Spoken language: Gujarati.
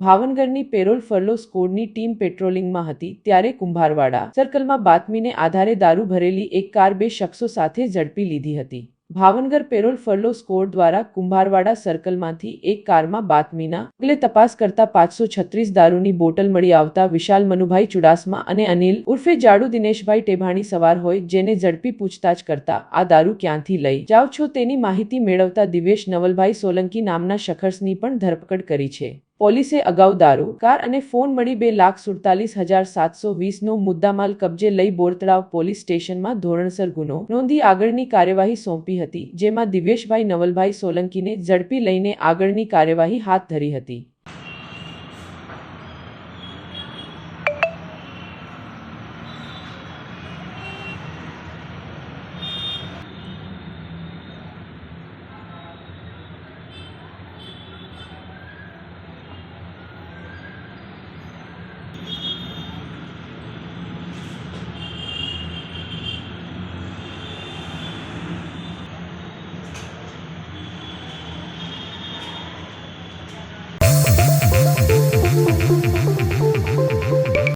ભાવનગરની પેરોલ ફરલો સ્કોડની ટીમ પેટ્રોલિંગમાં હતી ત્યારે કુંભારવાડા સર્કલમાં બાતમીને આધારે દારૂ ભરેલી એક કાર બે શખ્સો સાથે ઝડપી લીધી હતી. ભાવનગર પેરોલ ફરલો સ્કોડ દ્વારા કુંભારવાડા સર્કલમાંથી એક કારમાં બાતમીના પગલે તપાસ કરતા પાંચસો છત્રીસ દારૂની બોટલ મળી આવતા વિશાલ મનુભાઈ ચુડાસમા અને અનિલ ઉર્ફે જાડુ દિનેશભાઈ ટેભાણી સવાર હોય જેને ઝડપી પૂછતાછ કરતા આ દારૂ ક્યાંથી લઈ જાઓ છો તેની માહિતી મેળવતા દિવેશ નવલભાઈ સોલંકી નામના શખસની પણ ધરપકડ કરી છે. પોલીસે અગાઉ દારૂ, કાર અને ફોન મળી બે લાખ સુડતાલીસ હજાર સાતસો વીસનો મુદ્દામાલ કબજે લઈ બોરતળાવ પોલીસ સ્ટેશનમાં ધોરણસર ગુનો નોંધી આગળની કાર્યવાહી સોંપી હતી, જેમાં દિવ્યેશભાઈ નવલભાઈ સોલંકીને ઝડપી લઈને આગળની કાર્યવાહી હાથ ધરી હતી.